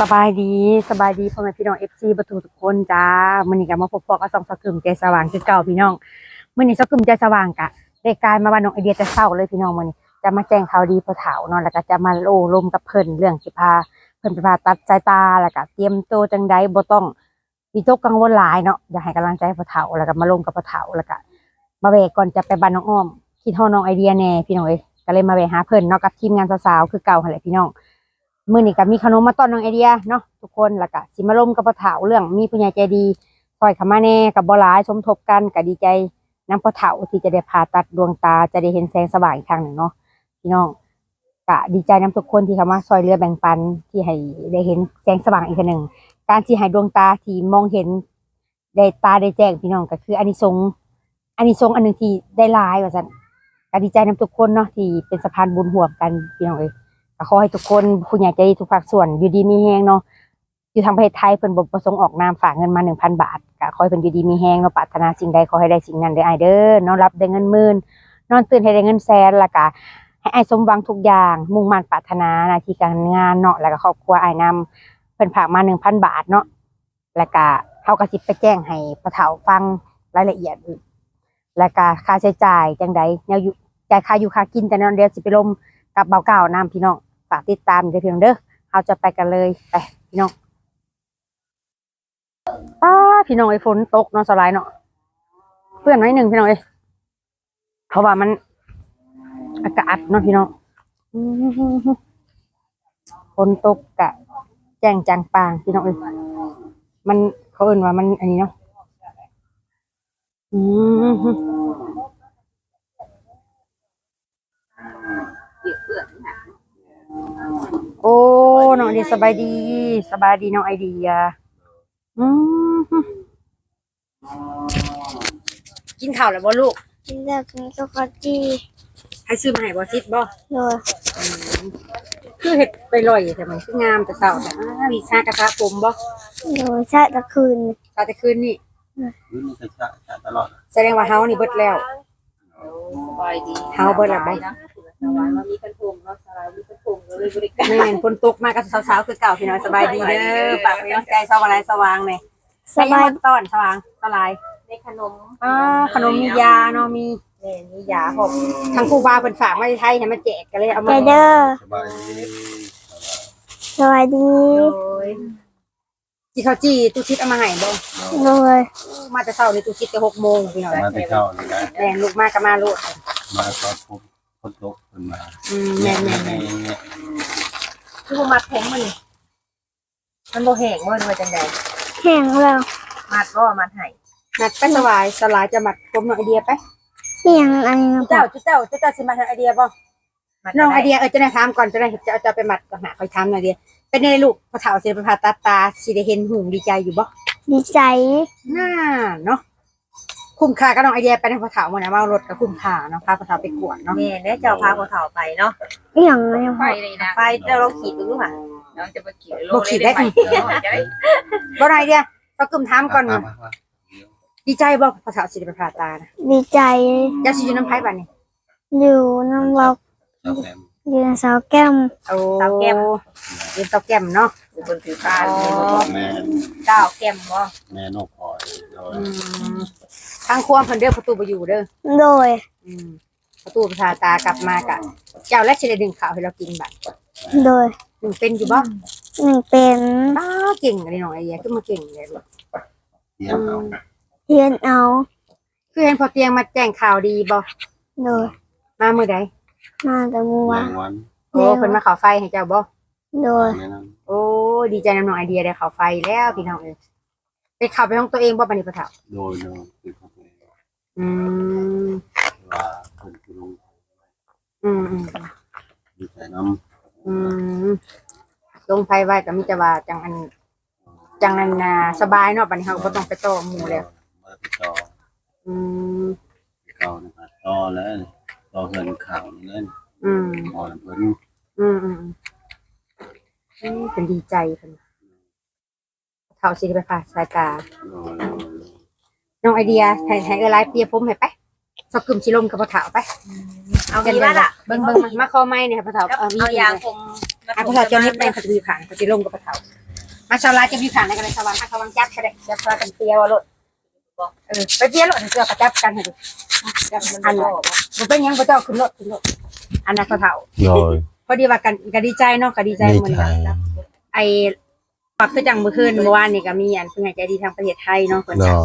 สบายดีสบายดีพ่อแม่พี่น้องเอฟซีประตูทุกคนจ้ามื้อนี้ก็มาพบพอกับสองสกึมใจสว่างคือเก่าพี่น้องมื้อนี้สกึมใจสว่างกะได้กลายมาบ้านน้องไอเดียแต่เช้าเลยพี่น้องมื้อนี้จะมาแจ้งข่าวดีพอเฒ่าเนาะแล้วก็จะมาโอ้ลมกับเพิ่นเรื่องสิพาเพิ่นไปผ่าตัดสายตาแล้วก็เตรียมตัวจังใดบ่ต้องวิตกกังวลหลายเนาะอยากให้กำลังใจพอเฒ่าแล้วก็มาลงกับพอเฒ่าแล้วก็มาแวะก่อนจะไปบ้านน้องอ้อมคิดฮอน้องไอเดียแน่พี่น้องเอ้ยก็เลยมาแวะหาเพิ่นเนาะกับทีมงานสาวๆคือเก่าหั่นแหละพี่น้อง มื่อนี้ก็มีขนมมาต้อนน้องไอเดียเนาะทุกคนแล้วก็สิมาร่มกับปะเถาเรื่องมีผู้ใหญ่ใจดีซอยขามาแน่กับบหลายสมทบกันก็ดีใจน้ำปะเถาที่จะได้ผ่าตัดดวงตาจะได้เห็นแสงสว่างอีกครั้งหนึ่งเนาะพี่น้องก็ดีใจน้ำทุกคนที่เขามาซอยเรือแบ่งปันที่ให้ได้เห็นแสงสว่างอีกครั้งหนึ่งการที่ให้ดวงตาที่มองเห็นได้ตาได้แจ้งพี่น้องก็คืออันนี้ทรงส์อันนี้ทรงส์อันหนึ่งที่ได้ลายว่าสันก็ดีใจน้ำทุกคนเนาะที่เป็นสะพานบุญห่วมกันพี่น้องเอ้ย ก็ขอให้ทุกคนผู้ใหญ่ใจทุกภาคส่วนอยู่ดีมีแฮงเนาะอยู่ทางประเทศไทยเพิ่นบ่ประสงค์ออกนามฝากเงินมา 1,000 บาทก็ขอให้เพิ่นอยู่ดีมีแฮงเนาะปรารถนาสิ่งใดขอให้ได้สิ่งนั้นเด้ออ้ายเด้อนอนรับได้เงินหมื่นนอนตื่นให้ได้เงินแสนแล้วก็ให้อ้ายสมหวังทุกอย่าง มุ่งมั่นปรารถนาหน้าที่การงานเนาะแล้วก็ครอบครัวอ้ายนำเพิ่นฝากมา 1,000 บาทเนาะแล้วก็เฮาก็สิไปแจ้งให้พ่อเฒ่าฟังรายละเอียดแล้วก็ค่าใช้จ่ายจังใดแนวอยู่จ่ายค่าอยู่ค่ากินแต่นอนเดียวสิไปลมกับเบาเก่านํพี่น้อง ฝากติดตามเดี๋ยวเพียงเด้อเราจะไปกันเลยไปพี่น้องป้าพี่น้องไอ้ฝนตกเนาะสลายเนาะเพื่อนไว้หนึ่งพี่น้องเอ้เพราะว่ามัน อากาศเนาะพี่น้องฝนตกกะ แจ้งจางปางพี่น้องเอ้มันเขาเอ่นว่ามันอันนี้เนาะอือหือ โอ้น้องไอเดียสบายดี สบายดีน้องไอเดียอือหือกินข้าวแล้วบ่ลูกกินแล้วกินก็ฟอจีให้ซื้อมาให้บ่ซิดบ่โดยคือเห็ดไปลอยแต่มันคืองามแต่เต่าแต่อ้ามีชากระทะผมบ่โดยชาตะคืนชาแต่คืนนี่นี่มันจะชะชะตลอด แสดงว่าเฮานี่เบิดแล้วสบายดีเฮาเบิดแล้วบ่นะ สบายว่ามีกันพงเนาะสบายมีกันพงก็เลยบริการแม่นฝนตกมากับสาวๆคือเก่าพี่น้อยสบายดีเด้อฝากไว้น้องใจสว่างไรสว่างแหน่สบายใส่ต้อนสว่างสลายในขนมอ่าขนมมียาเนาะมีเนี่ยมียาหอมทางครูบาเพิ่นฝากมาให้ไทยให้มาแจกก็เลยเอาใจมาเด้อสบายดีสวัสดีโอ้ยที่เขาจี้ตู้ชิดเอามาให้บ่โดยมาแต่เช้านี่ตู้ชิดแต่6โมงพี่น้อยมาแต่เช้านี่นะแม่นลูกมาก็มาโลดมาตอนพบ คนตกขึ้นมาอืมแม่นแม่นแม่นคือบ่มัดผมมันนี่มันบ่แห้งบ่หรือว่าจังไดแห้งแล้วมัดก็มัดให้มัดไปสบายสลายจะมัดผมน้องไอเดียไปเสียงอันนี้นะเจ้าเจ้าเจ้าเจ้าสิมัดน้องไอเดียบ่มัดน้องไอเดียเออจะได้ถามก่อนจะได้จะจะไปมัดก่อนหาคอยถามหน่อยเดียวเป็นไงลูกพอเฒ่าสิไปผ่าตัดตาสิได้เห็นหูดีใจอยู่บ่ดีใจน่าเนาะ คุ้มค่ากับน้องไอเดียไปนะพอเฒ่ามื้อนะว่ารถก็คุ้มค่าเนาะพาพอเฒ่าไปกวดเนาะแม่เนี่ยเจ้าพาคนเฒ่าไปเนาะเสียงอะไรไปเลยนะไปเจ้าเราขีดดูค่ะน้องจะไปขีดโลได้ไหมจะได้บ่น้องไอเดียก็กึมถามก่อนมาว่ามามาดีใจบ่พอเฒ่าสิได้ไปผ่าตานะดีใจอยากสิอยู่น้ำไผบัดนี้อยู่น้ำบอกเจ้าแหลมอยู่ในสาวแก้มโอ้เตาแก้มเรียนเตาแก้มเนาะอยู่บนถือผ้าแม่เก้าแก้มบ่แม่นกพลอยโดยอืม ทางครัวเพิ่นเด้อประตูบ่อยู่เด้อโดยอืมประตูประชาตากลับมากะเจ้าและสิได้ดึงข้าวให้เรากินบัดโดยดึงเป็นอยู่บ่หนึ่งเป็นอ้าเก่งอันนี้น้องไอเดียขึ้นมาเก่งเลยลูกเที่ยงเอาเทียนเอาคือเห็นพอเตียงมาแจ้งข่าวดีบ่โดยมามื้อใดมาแต่มัวแมงวันโอ้เพิ่นมาเข้าไฟให้เจ้าบ่โดยแม่นั้นโอ้ดีใจนำน้องไอเดียได้เข้าไฟแล้วพี่น้องเอ้ย ไปเข้าไปห้องตัวเองบ่บัดนี้พ่อเฒ่า โดยโดยคือเขาเป็นอืมว่าคนที่ลงอืมอืมดีใจน้อืมลงไฟไว้ก็มีแต่ว่าจังอันจังนั้นน่ะสบายเนาะบัดนี้เฮาก็บ่ต้องไปต่อหมู่แล้ว มาติดต่ออืมเก่านะครับต่อแล้วต่อเงินข่าวนี่เล่นอืม พอเพิ่นอืมอืมอืมอืมเป็นดีใจเพิ่น เขาสิได้ไปผ่าสายตาโดยน้องไอเดียให้ให้เออไลน์เปียผมให้ไปสกึมสิลมกับพ่อเฒ่าไปเอาดีว่าล่ะเบิ่งเบิ่งมามาคอไม้เนี่ยพ่อเฒ่าเอาเอามีเอาดยาเลยคมอะพ่อเฒ่าเจะนิบแดงเขาจะมีผ่านเขาจะลมกับพ่อเฒ่ามาชาวลาจะอยู่ข้างไหนกันเลยชาวลาถ้าเขาวังจับก็ได้จับพากันเปียวรถเออไปเปียวรถเสือก็จับกันให้ดูจับอันนั้นบ่เป็นหยังบ่ต้องขึ้นรถขึ้นรถอันนั้นเขาเฒ่าโดยพอดีว่ากันก็ดีใจเนาะก็ดีใจดีเหมือนใจกันไอ้ ปักคือจังเมื่อคืนเมื่อวานนี่ก็มีอันเพิ่นให้ใจดีทางประเทศไทยเนาะเพิ่นโดจะย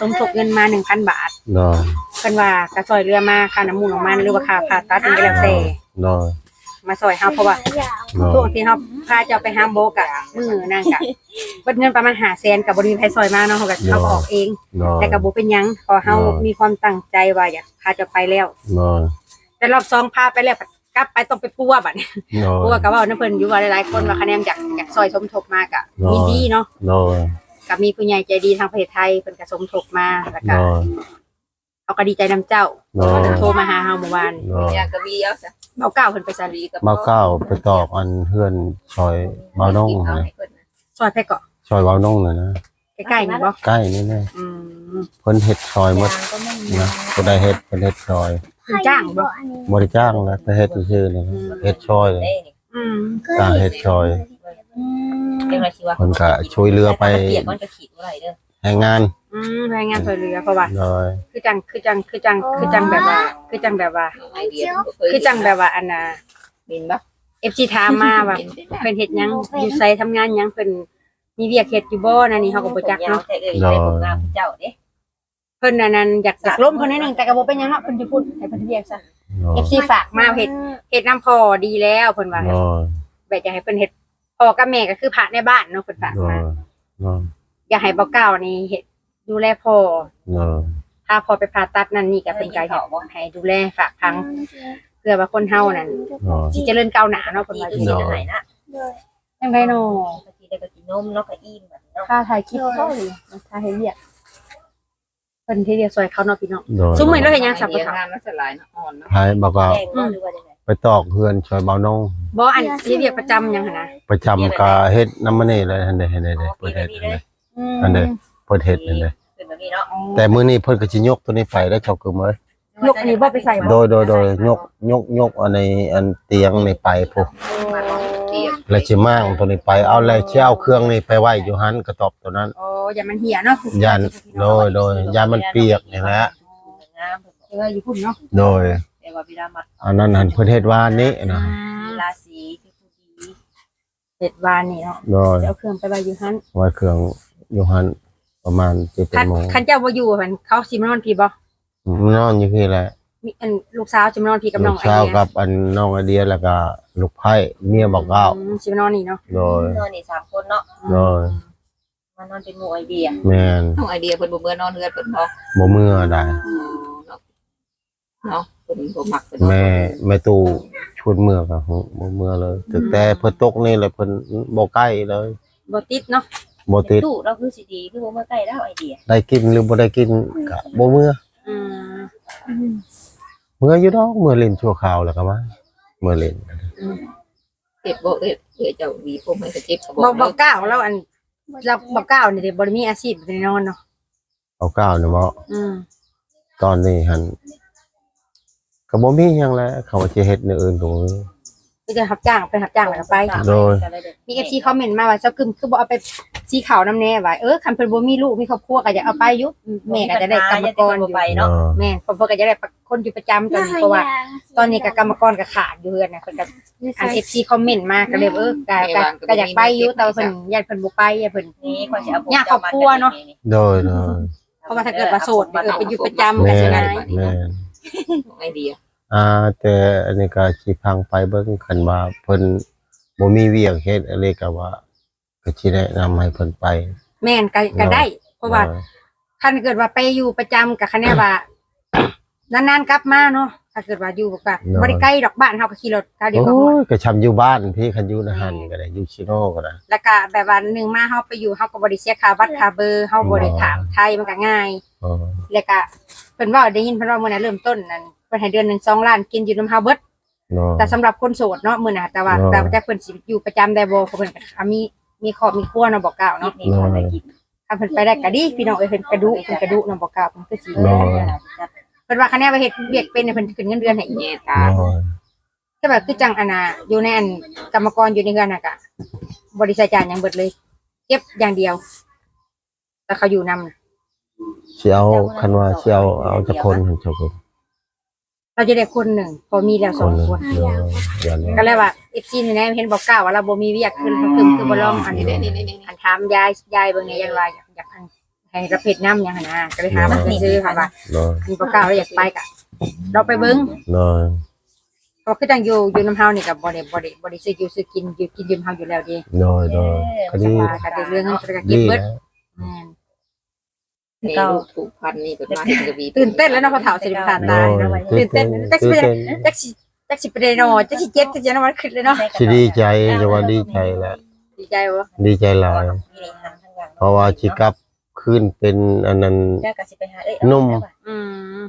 สมทบเงินมา1,000บาทโดยเพิ่นว่ากระซอยเรือมาค่าน้ำมูกของมันหรือว่าค่าผ่าตัดนี่ก็แล้วแต่โดยมาซอยเฮาเพราะว่าโดช่วยงที่เฮาพาเจ้าไปหาโบกะมื้อนั่นกะเบิดเงินประมาณ500,000ก็บ่ได้มีไผซอยมาเนาะเฮาก็เอาออกเองโดยแต่ก็บ่เป็นหยังเพอเฮาอ๋อมีความตั้งใจว่าอยากพาเจ้าไปแล้วโดยแต่รอบสองพาไปแล้ว กลับไปต้องไปปัวบัดนี้โดปัวย ก็เว้านำเพิ่นอยู่ว่าหลายๆคนว่าคะแนนอยากอยากซอยสมทบมากะอ๋อมีดีเนาะโดยก็มีผู้ใหญ่ใจดีทางประเทศไทยเพิ่นก็สมทบมาแล้วโดก็ย เขาก็ดีใจนํเจ้าโดยเพิ่นโทรมาหาเฮาเมื่อวานโดยอยากกระบี่เอาซะเบาเก้าเพิ่นไปซะรีกับมาเก้าไปตอกอันเพื่อนซอยเบาน้องเอานะให้เพิ่นนะซอยไปเกาะซอยเบาน้องน่ะนะใกล้ๆนี่บ่ใกล้นี่แน่อืมเพิ่นเฮ็ดซอยหมดยางก็ไม่มีนะก็ได้เฮ็ดเพิ่นเฮ็ดซอย เพิ่นจ้างบ่บ่ได้จ้างนะแต่เฮ็ดซื่อๆนี่นะเฮ็ดซอยเลยเด้อืมจ้างเฮ็ดซอย อืมเรื่องอะไรชีวะเพิ่นก็ช่วยเรือไปเปียกมันจะขีดอะไรเด้อให้งานอืมรายงานซอยเรือเพราะว่า โดยคือจังคือจังคือจังคือจังแบบว่า คือจังแบบว่า ไอเดียคือจังแบบว่าอันน่ะ บินบ่ FC ถามมาว่าเพิ่นเฮ็ดหยังอยู่ไสทำงานหยังเพิ่นมีเวียกเฮ็ดอยู่บ่นั่นนี่เฮาก็บ่จักเนาะ แต่เอ้ยได้ผลงานเจ้าเด้เพิ่นอันนั้นอยากอยากล้มเพิ่นนิดนึงแต่ก็บ่เป็นหยังเนาะเพิ่นจะพูดให้เพิ่นเรียกซะโดย FC ฝากมาเฮ็ดเฮ็ดน้ำพอดีแล้วเพิ่นว่าโดยแบบอยากให้เพิ่นเฮ็ดพ่อกับแม่ก็คือพระในบ้านเนาะเพิ่นฝากโดยมาโดยอยากให้เบ่เก้านี่เฮ็ดดูแลพ่อโดยพาพ่อไปผ่าตัดนั่นนี่ก็เป็นการให้ดูแลฝากพังเพื่อว่าคนเฮานั่นโดยสิเจริญก้าวหน้าเนาะเพิ่นที่ว่าที่สิจะไหนนะจังไดเนาะที่ได้ก็กินนมเนาะก็อิ่มแบบเนาะค่าถ่ายคลิปเท่าเลยค่าให้เรียก เพิ่นที่เรียกซอยเขาเนาะพี่น้องโดยซุมื้อเราเฮ็ดหยังสับเดีปะยวเขางานมันสลายเนาะอ่อนเนาะให้บอกว่าแดงบ่หรือว่าจังไดไปตอกเพื่อนซอยเบาน้องบ่อันที่เรียกประจำหยังหั่นนะประจำก็เฮ็ดน้ำมันนี่เลยหั่นเด้หั่นเด้เปิดเฮ็ดหั่นเด้อืมอันเด้เปิดเฮ็ดนั่นเด้เป็นแบบนี้เนาะแต่มื้อนี้เพิ่นก็สิยกตัวนี้ไปแล้วเจ้าคือมื้อ ยกอันนี้บ่ไปใส่บ่โดยโดยโดยยกยกยกอันในอันเตียงนี่ไปพุเตียงแล้วสิมางตัวนี้ไปเอาแล้วสิเอาเครื่องนี้ไปไว้อยู่หันกระตอบตัวนั้นโอ้อย่ามันเหี่ยเนาะยันโดยโดยยามันเปียกนี่แหละงามเอออยู่พุ่นเนาะโดยแต่ว่าพี่ดามัดอันนั้นหันเพิ่นเฮ็ดวานนี้นะราศีคือผู้ดีเฮ็ดวานนี่เนาะโดยเดี๋ยวเอาเครื่องไปไว้อยู่หั่นไว้เครื่องอยู่หันประมาณคัน7โมงคันเจ้าบ่อยู่หั่นเขาสิมานอนพี่บ่ นอนอยู่พี่แหละมีอันลูกสาวสิมานอนพี่กับน้ลูองกไอสาวเดียกับอันน้องไอเดียแล้วก็ลูกไผ่เมียบอกก้าวอืมสิมานอนนี่เนาะโดย นอนนี่สามคนเนาะโดย มานอนเป็นหมู่ไอเดียแม่นน้องไอเดียเพิ่นบ่เมื่อนอนเฮือนเพิ่นบ่บ่เมื่อได้เนาะเนาะเพิ่นบ่มักเพิ่นแม่แม่ตู่ชวนเมื่อก็บ่เมื่อเลยแต่แต่เพิ่นตกนี่แหละเพิ่นบ่ใกล้เลยบ่ติดเนาะบ่ติดตู้เราคือสิดีคือบ่เมื่อใกล้แล้วไอเดียได้กินหรือบ่ได้กินก็บ่เมื่อ อืมเมื่ออยู่ดอกเมื่อเล่นชั่วคราวแล้วก็มาเมื่อเล่นเจ็บบ่เอ้ยเอ้ยเจ้าวีผมให้ก็เจ็บก็บ่บ่บ่กล้าวแล้วอันเราบ่กล้าวนี่เด้บ่ได้มีอาชีพแน่นอนเนาะเอาก้าวนี่บ่อืมตอนนี้หั่นก็บ่มีหยังแล้วเขาว่าสิเฮ็ดแนวอื่นก็บ่มีก็ จะรับจ้างไปรับจ้างแล้วก็ไป โดย มี FC คอมเมนต์มาว่าเจ้าคึมคือบ่เอาไปสีขาวนำแน่ว่าเออคันเพิ่นบ่มีลูกมีครอบครัวก็อยากเอาไปอยู่แม่ก็จะได้กรรมกรอยู่ไปเนาะเนาะแม่นเพิ่นก็จะได้คนอยู่ประจำตอนนี้เพราะว่า ตอนนี้ก็กรรมกรก็ขาดอยู่เฮือนน่ะเพิ่นก็อัน FC คอมเมนต์มาก็เลยเออก็ก็ก็อยากไปอยู่แต่ว่าเพิ่นญาติเพิ่นบ่ไปญาติเพิ่นนี่คนสิเอายากครอบครัวเนาะโดยโดยเพราะว่าถ้าเกิดว่าโสดเนี่ยเออไปอยู่ประจำแม่ก็สินได้แม่นไอเดีย อ่าแต่อันนี้ก็สิพังไปเบิ่งคันว่าเพิ่นบ่มีเวียกเฮ็ดอะไรก็ว่าก็สิแนะนำให้เพิ่นไป แม่นก็ก็ได้ เพราะว่าออคันเกิดว่าไปอยู่ประจำกับคะแนนว่านานๆกลับมาเนาะถ้าเกิดว่าอยู่แบบเนาะบ่ได้ใกล้ดอกบ้านเฮาก็ขี่รถเท่าเดียวก็โอ้ฮอดยก็ชำอยู่บ้านพี่คันอยู่นะหันก็ได้อยู่ชิโน่ก็ได้แล้วก็แบบว่าหนึงมาเฮาไปอยู่เฮาก็บ่ได้เสียค่าบัตรค่าเบอร์เฮาบ่ได้ถามไทยมันก็ง่ายอ๋อแล้วก็เพิ่นว่าได้ยินเพิ่นว่ามื้อนั้นเริ่มต้นนั่น เพิ่นให้เดือนหนึง2ล้านกินอยู่นำเฮาเบิดเนาะ แต่สำหรับคนโสดเนาะมื้อน่ะแต่ว่าเนาะแต่แต่เพิ่นสิอยู่ประจำได้บ่เพราะเพิ่นก็มีมีครอบมีครัวเนาะบอกกล่าวนี่เนาะนี่คนได้กินถ้าเพิ่นไปได้ก็ดีพี่น้องเอ้ยเพิ่นกระดุเพิ่นกระดุเนาะบอกกล่าวเพิ่นคือสิเนาะ เพิ่นว่าคะแนนว่าเฮ็ดเวียกเป็นเนี่ยเพิ่นขึ้นเงินเดือนให้อีกแย่ตาเนาะก็แบบคือจังอันน่ะอยู่ในอันกรรมกรอยู่ในเฮือนน่ะกะบริษัทจานหยังเบิดเลย เก็บอย่างเดียว แต่เขาอยู่นำสิเอาคันว่าสิเอาเอาจักคนหั่นเจ้าคน เราจะได้คนหนึ่งพอมีแล้วคสอนงหนึงคน เดี๋ยวอย่าเลยก็เลยว่าเอฟซีนี่นะเห็นบอกเก้าว่าเราบ่มีเวียกขึ้นคือคือบ่ลองอันนี้นี่นี่นี่อันถามยายยายเบิ่งเนี่ยยันว่าอยากอยากให้รับเพจน้ำหยังหั้นนะก็เลยถามว่าซื้อค่ะว่าน้อยมีบอกเก้าแล้วอยากไปกะ เราไปเบิ่งน้อยเพราะคือจังอยู่อยู่น้ำเฮานี่กับบ่ได้บ่ได้บ่ได้ซื้ออยู่ซื้อกินอยู่กินอยู่น้ำเฮาอยู่แล้วเดีน้อยน้อยก็สดีบายก็ได้เรื่องเงินก็ได้เก็ดีบเบิดนะ แม่น นี่ลูกถูกพันนี่เป็นมาเห็นกระบี่ตื่นเต้นแล้วเนาะพอเฒ่าสิผ่านน้ตาอยเนาะตื่ตื่นนเต้เต้นนจักสิตื่นเป็นเต้นจักสิจักสิเป็นเนาะจักสิเจ็บจักสินอนขึ้นเลยเนาะสิดีใจจะว่าดีใจแหละดีใจบ่ดีใจหลายเพราะว่าสิกลับขึ้นเป็นอันนั้น เจ้าก็สิไปหาเอ้ยนุ่มอืม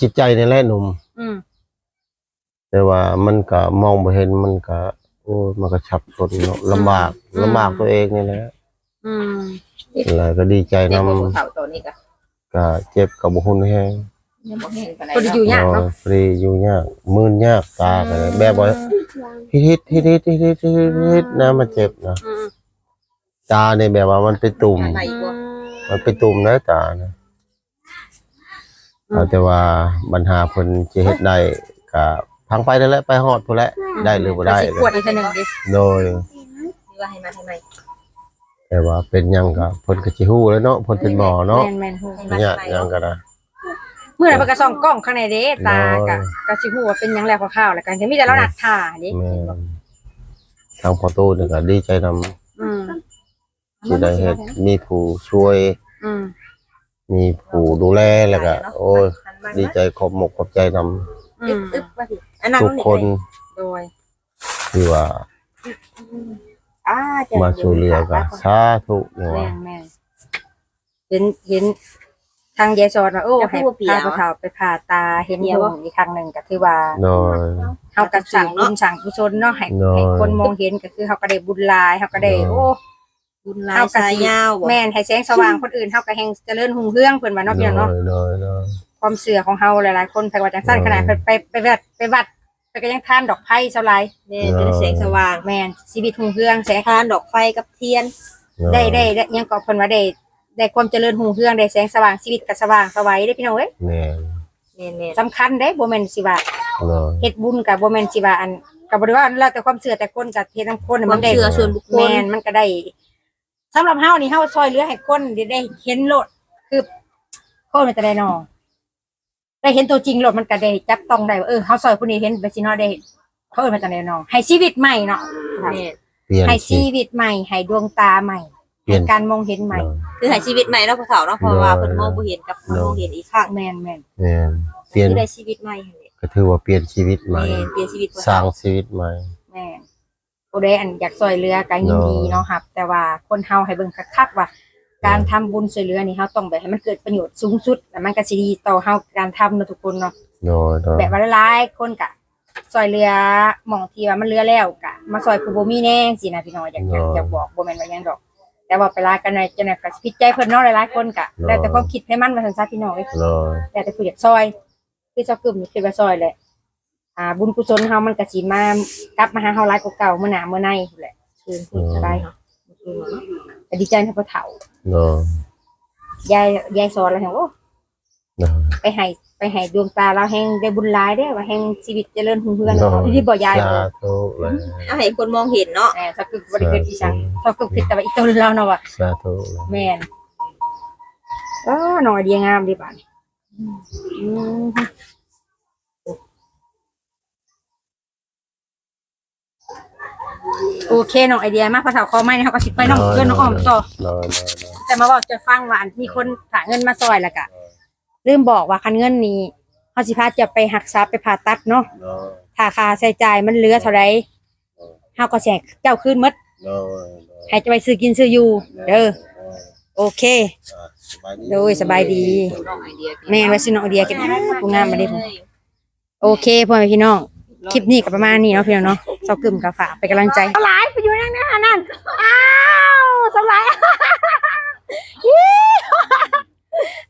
จิตใจนี่แหละหนุ่ม อืมแต่ว่ามันก็มองบ่เห็นมันก็โอ้ยมันก็ฉับสนเนาะลำบากลำบากตัวเองนี่แหละอืม แล้วก็ดีใจเด็กนำบ่เฒ่าตัวนี้ก็ก็เจ็บกับบ่ฮู้แฮงยังบ่เห็นปานใดคนอยู่ยากเนาะฟรีอยู่ยากมืนยากตาก็เลยแบบว่าฮิตฮิตฮิตฮิตฮิตฮิตฮิตนะมันเจ็บนะอืมตาเนี่ยแบบว่ามันเป็นตุ่มไหนบ่มันเป็นตุ่มนะตานะเอาแต่ว่าปัญหาเพิ่นสิเฮ็ดได้ก็พังไปนั่นแหละไปฮอดพุ่นแหละได้หรือบ่ได้สิกวดอีกเทื่อหนึงดิโดยที่ว่าให้มาให้ใหม่ แต่ว่าเป็นหยังก็เพิ่นก็สิฮู้แล้วเนาะเพิ่นเป็นหมอเนาะแม่นแม่นฮู้เนี่ยหยังก็นะ เมื่อไหร่มันก็ส่องกล้องข้างในเด้ตาโอ้กะยก็สิฮู้ว่าเป็นหยังแล้วคร่าวๆแล้วกันจะมีแต่เราหนักท่าดิแม่นทางพอตู้นี่ก็ดีใจนำอืมที่ได้เฮ็ดมีผู้ช่วย อืมมีผู้ดูแลแล้วก็โอ้ยดีใจขอบมกขอบใจนำอือึ๊บมอึ๊บว่าสิอันนั้นทุกคนโดยที่ว่า อ่าจะมาช่วยเหลือก็สาธุนี่แม่ว่านแม่นเห็นเห็นทางยายสอนว่าโอ้ให้พาผู้เฒ่าไปผ่าตาเห็นอยู่อีกครั้งหนึงก็คือว่าโดยเฮาก็สั่งบุญสั่งกุศลเนาะให้เนาะให้คนมองเห็นก็คือเฮาก็ได้บุญหลายเฮาก็ได้เนาะโอ้บุญหลายสายยาวบ่แม่นให้แสงสว่างคนอื่นเฮาก็แห่งเจริญรุ่งเรืองเพิ่นว่าเนาะพี่น้องเนาะโดยโดยความเสื่อของเฮาหลายๆ คนไปว่าจังซั่นเออขนาดเพิ่นไปไปวัดไปวัด ไปก็ยังทานดอกไผ่เท่าไหร่เนี่ยเป็นแสงสว่างแม่นชีวิตรุ่งเรืองแสงทานดอกไฟกับเทียน ได้ได้ได้ยังก็เพิ่นว่าได้ได้ความเจริญรุ่งเรืองได้แสงสว่างชีวิตก็สว่างสวัยเด้อพี่น้องเอ้ยแม่นแม่นสำคัญเด้บ่แม่นสิว่าโดยเฮ็ดบุญก็บ่แม่นสิว่าอันก็บ่ได้ว่าแล้วแต่ความเชื่อแต่คนก็เฮ็ดทั้งคนๆคน่ะวามัมนได้เชื่อส่วนบุคคลแม่นมันก็ได้สำหรับเฮานี่เฮาซอยเหลือให้คนได้ได้เห็นโลดคือคนมันจะได้นอ ได้เห็นตัวจริงโลดมันก็ได้จับต้องได้ว่าเออเฮาซอยผู้นี้เห็นไปสิเนาะได้เขาเอิ้นมาจากไหนนอให้ชีวิตใหม่เนาะแม่นเปลี่ยนให้ชีชีวิตใหม่ให้ดวงตาใหม่เปลี่ให้ยนการมองเห็นใหม่ คือให้ชีวิตใหม่เนาะผู้เฒ่าเนาะเพราะว่าเพิ่นมองบ่เห็นกับเพิ่นมองเห็นอีกครั้งแม่นแม่นแม่นเปลี่ยนคือได้ชีวิตใหม่หั่นแหละก็ถือว่าเปลี่ยนชีวิตใหม่แม่นเปลี่ยนชีวิตผู้สร้าเฒ่างชีวิตใหม่แม่นผู้ใดอันอยากซอยเหลือก็ยินดีเนาะเนาะครับ แต่ว่าคนเฮาให้เบิ่งคักๆว่า การทำบุญช่วยเหลือนี่เฮาต้องแบบให้มันเกิดประโยชน์สูงสุดแล้วมันก็สิดีต่อเฮาการทำเนาะทุกคนเนาะโดยโดยแบบว่าหลายๆคนกะซอยเรือหมองที่ว่ามันเรือแล้วกะมาซอยผู้บ่มีแน่สินะพี่น้องอยากอยากอยากบอกบ่แม่นว่าหยังดอก แต่ว่าไปลากันในจังได๋ก็สิผิดใจเพิ่นเนาะหลายๆคนกะแล้วแต่ความคิดให้มันว่าซั่นซะพี่น้องเอ้ยโดยแต่แต่ผู้อยากซอยคือเจ้ากึ่มนี่คือว่าซอยแหละอ่าบุญกุศลเฮามันก็สิมากลับมาหาเฮาหลายกว่าเก่ามื้อหน้ามื้อในพู้นแหละคือพูดจะได้เนาะแต่ดีใจที่พ่อเฒ่า โดยยายยายสอนแล้วแฮงโอ้โดยไปให้ไปให้ดวงตาเราแห่งได้บุญหลายเด้อว่าแห่งชีวิตเจริญรุ่งเรืองเนาะ ที่บ่ยายสาเนาะธุเลยเอาให้คนมองเห็นเนาะ แหมสักกึกบ่ได้เกิดอีสังสักกึกคิดแต่ว่าอีต้นเราเนาะว่า สาธุเลยแม่นเออน้องไอเดียงามดีบาดนี้อืม โอเคน้องไอเดียมาพอเฒ่าคอไม้นี่เฮาก็สิไปน้องเพื่อนน้องอ้อมต่อโดยโดยแต่มาบอกจะฟังว่าอันมีคนฝากเงินมาซอยแล้วก็ลืมบอกว่าคันเงินนี้เฮาสิพาจะไปหักษาไปผ่าตัดเนาะโดยถ้าค่าใช้จ่ายมันเหลือเท่าไรเฮาก็แจกเจ้าคืนหมดโดยให้จะไปซื้อกินซื้ออยู่เด้อโอเคโดยสบายดี น้องไอเดียแม่ไว้ซื้อน้องไอเดียกินผู้งามมาได้ผมโอเคพ่อแม่พี่น้องคลิปนี้ก็ประมาณนี้เนาะพี่น้องเนาะ เซากึ่มกับฝากไปนกำลังใจสลายไปอยู่นั่นนะนั่นอ้าวสลายอี้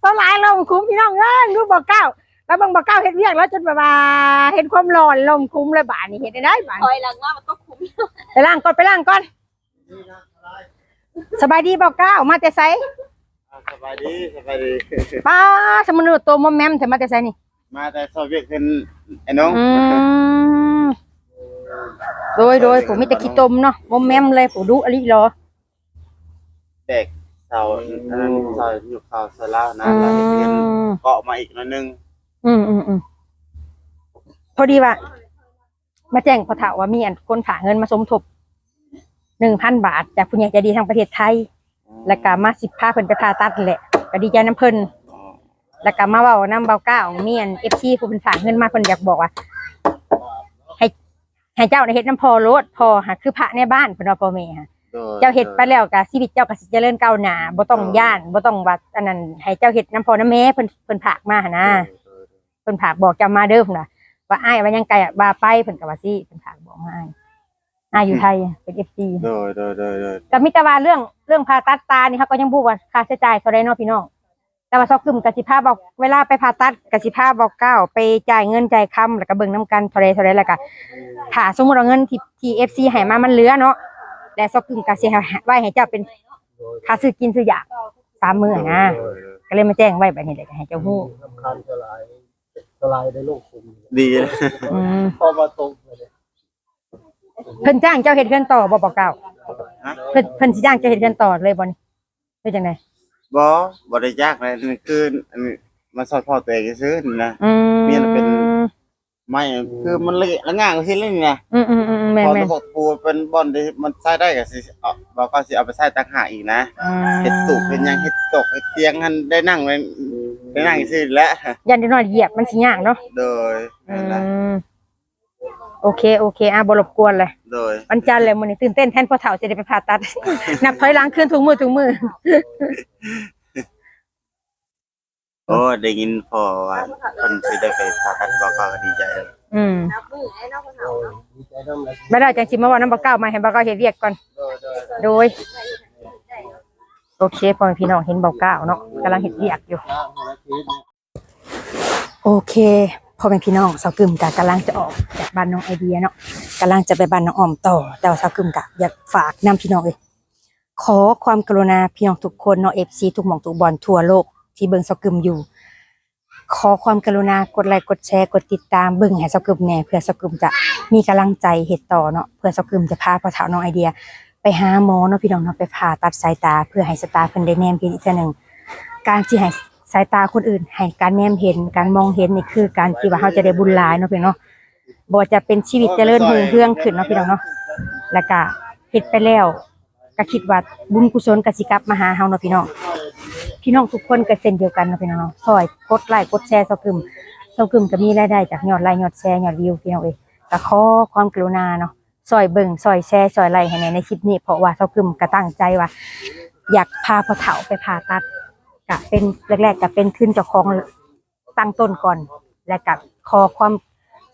สลายลมคุ้มพี่น้องเอ้ยดูบอกเก้าแล้วเบางบอกเก้าเฮ็ดเวียกแล้วจนแบบว่าเห็นความร้อนลมคุ้มเลยบาดนี้เฮ็ดได้ได้บาดคอยหลังว่ามันก็คุ้มไปล้างก่อนไปล้างก่อนสบายดีบอกก้าวมาแต่ไสสบายดีสบายดีป้าสมนุษย์ตัวมอมแมมแต่มาแต่ไสนี่มาแต่ซอยเวียกขึ้นไอ้น้องอืม โดยโดยผมมีแต่ขี้ตมเนาะมอมแมมเลยผมดูอะไรหรอเด็กเสาอันนั้นซอยอยู่เขาซอยลาวนะอืแล้วเฮ็ดเพียนมเกาะมาอีกหนิดนึงอืมอืมอืมพอดีว่า มาแจ้งพอถาว่ามีอันคนฝากเงินมาสมทบหนึ่งพันบาท จากผู้ใหญ่ใจดีทางประเทศไทย แล้วก็มาสิบพาเพิ่นไปผ่าตัดนั่นแหละก็ดีใจน้ำเพิ่น อ๋อแล้วก็มาเว้าน้ำเบาเก้ามีอันเอฟซีผู้เป็นฝากเงินมาเพิ่นอยากบอกว่าให้ ให้เจ้าในเฮ็ดน้ำพอโลดพอหาคือพระในบ้านเพิ่นว่าพ่อแม่ค่ะโดยเจ้าเฮ็ดไปแล้วก็ชีวิตเจ้าก็สิเจริญก้าวหน้าบ่ต้องย่านบ่ต้องว่าอันนั้นให้เจ้าเฮ็ดน้ำพอน้ำแม่เพิ่นเพิ่นฝากมาหั่นนะเพิ่นผากบอกเจะมาเด้อพุ่นน่ะว่าอ้ายว่ายังไกลอะบาไปเพิ่นก็ว่าสิเพิ่นผากบอกมาอ้ายอ้ายอยู่ไทยอะเป็น FC โดยโดยโดยโดย ก็มีแต่ว่าเรื่องเรื่องผ่าตัดตานี่เขาก็ยังบ่ว่าค่าใช้จ่ายเท่าใดเนาะพี่น้อง แต่ว่าซอกกึมกสิภาบอกเวลาไปผ่าตัดกสิภาบอกก้าวไปจ่ายเงินจ่ายคำแล้วก็เบิ่งนํกันเท่าใดเท่าใดแล้วก็ถ้าสมมุติว่าเงินที่ที่ FC ให้มามันเหลือเนาะและซอกกึมก็สิให้ไว้ให้เจ้าเป็นค่าซื้อกินซื้อยาสามมื้อนะโดยโดยก็เลยมาแจ้งไว้แบบนี้เลยให้เจ้าฮู้สำคัญสลายสลายในโลกคุมดีนะอืมพอมาตรงเลยเพิ่นจ้างเจ้าเฮ็ดเฮือนต่อบ่บอกเก้าฮะเพิ่นเพิ่นสิจ้างเจ้าเฮ็ดเฮือนต่อเลยบ่นี่เป็นจังได บ่บ่ได้ยากเลยนี่คืออันนี้มาซอยพ่อตัวเองซื้อนี่นะ อืมมีอันเป็น ไม่คือมันเละละง่างก็สิเล่นนี่นะอืมอืมอืมแม่นพอแม่นระบบปูเป็นบอลที่มันใช้ได้ก็สิเอาบ่ก็สิเอาไปใช้ต่างหากอีกนะอืมเฮ็ดตุกเป็นหยังเฮ็ดตกเฮ็ดเตียงหันได้นั่งเลยได้นั่งซื่อแหล้วยันเดี๋ยวน้อยเหยียบมันสิยากเนาะโดยอืนั่นแหละม โอเคโอเคอะบ่รบกวนเลยโดยวันจันทร์เลยมื้อนี้ตื่นเต้นแทนพ่อเฒ่าจะได้ไปผ่าตัด นับถอยหลังคืนทุกมื้อทุกมื้อโอ้ได้ยินพอว่าเพิ่นสิได้ไปผ่าตัดบ่ก็ดีใจเลยอืมนับมือให้น้องเขาดีใจน้ำเลยบ่ได้จังสิมาเว้านำบ่เก้ามาให้บ่เก้าเฮ็ดเวียกก่อน โดยโดยโดยโอเคพ่อแม่พี่น้องเห็นบ่เก้าเนาะกำลังเฮ็ดเวียกอยู่ร่างของเราคือโอเค พ่อแม่พี่น้องสาวกึมกะกำลังจะออกจากบ้านน้องไอเดียเนาะกำลังจะไปบ้านน้องออมต่อ แต่ว่าสาวกึมกะอยากฝากนำพี่น้องเลยขอความกรุณาพี่น้องทุกคนเนาะเอฟซีทุกหม่องทุกบอลทั่วโลกที่เบิ่งสาวกึมอยู่ ขอความกรุณากดไลค์กดแชร์กดติดตามเบิ่งให้สาวกึมแน่เพื่อสาวกึมจะมีกำลังใจเฮ็ดต่อเนาะเพื่อสาวกึมจะพาพ่อเฒ่าน้องไอเดีย ไปหาหมอเนาะพี่น้องเนาะไปผ่าตัดสายตา เพื่อให้สตาเพิ่นได้แนมเห็นอีกเทื่อหนึ่งการที่ให้ สายตาคนอื่นให้การแนมเห็นการมองเห็นนี่คือการที่ว่าเราจะได้บุญหลายเนาะพี่น้องเนาะบ่จะเป็นชีวิตเจริญรุ่งเรืองขึ้นเนาะพี่น้องเนาะแล้วก็เฮ็ดไปแล้วก็คิดว่าบุญกุศลก็สิกลับมาหาเฮาเนาะพี่น้องพี่น้องทุกคนก็เช่นเดียวกันเนาะพี่น้องเนาะซอยกดไลค์กดแชร์ซอกึมซอกึมก็มีรายได้จากยอดไลค์ยอดแชร์ยอดวิวพี่น้องเอ้ยก็ขอความกรุณาเนาะซอยเบิ่งซอยแชร์ซอยไลค์ให้ในในคลิปนี้เพราะว่าซอกึมก็ตั้งใจว่า อยากพาพ่อเฒ่าไปผ่าตัด กะเป็นแรกๆก็เป็นขึ้นเจ้าของตั้งต้นก่อน และกับขอความ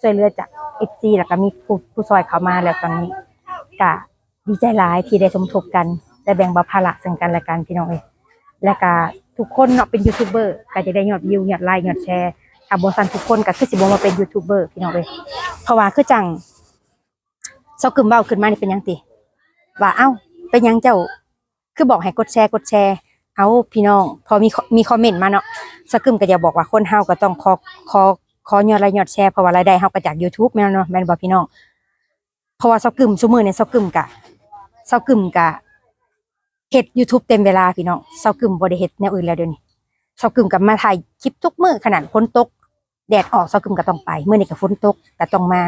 ช่วยเหลือจากเอฟซีแล้วก็มีผู้ผู้ซอยเขามาแล้วตอนนี้กะดีใจหลายที่ได้สมทบกันได้แบ่งเบาภาระซึ่งกันและกันพี่น้องเอ้ยและก็ทุกคนเนาะเป็นยูทูบเบอร์ก็จะได้ยอดวิวยอดไลค์ยอดแชร์ถ้าบ่ซันทุกคนก็คือสิบ่มาเป็นยูทูบเบอร์พี่น้องเอ้ยเพราะว่าคือจังเซากึมเว้าขึ้นมานี่เป็นยังติว่าเอ้าเป็นยังเจ้าคือบอกให้กดแชร์กดแชร์ เอาพี่น้อง พอมีมีคอมเมนต์มาเนาะสกึมก็จะบอกว่าคนเฮาก็ต้องขอขอขอยอดไลค์ยอดแชร์เพราะว่ารายได้เฮาก็จาก YouTube แม่นเนาะแม่นบ่พี่น้องเพราะว่าสกึมซุมื้อเนี่ยสกึมกะสกึมกะเฮ็ด YouTube เต็มเวลาพี่น้องสกึมบ่ได้เฮ็ดแนวอื่นแล้วเดี๋ยวนี้สกึมกับมาถ่ายคลิปทุกมื้อขนาดฝนตกแดดออกสกึมก็ต้องไปเมื้อนี้ก็ฝนตกก็ต้องมา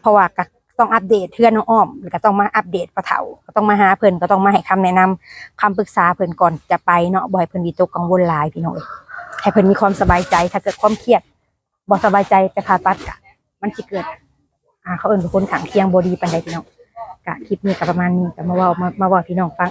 เพราะว่าก็ ต้องอัปเดตเพื่อนน้องอ้อมแล้วก็ต้องมาอัปเดตปะเถาก็ต้องมาหาเพิ่นก็ต้องมาให้คำแนะนำคำปรึกษาเพิ่นก่อนจะไปเนาะบ่อยเพิ่นวิตกกังวลหลายพี่น้องเอ้ยให้เพิ่นมีความสบายใจถ้าเกิดความเครียดบ่สบายใจไปผ่าตัดกะมันจะเกิด อ่าเขาเอิ้นว่าคนขังเคียงบ่ดีปานใดพี่น้องกะคลิปนี้ก็ประมาณนี้ก็มาเว้ามามาเว้าพี่น้องฟัง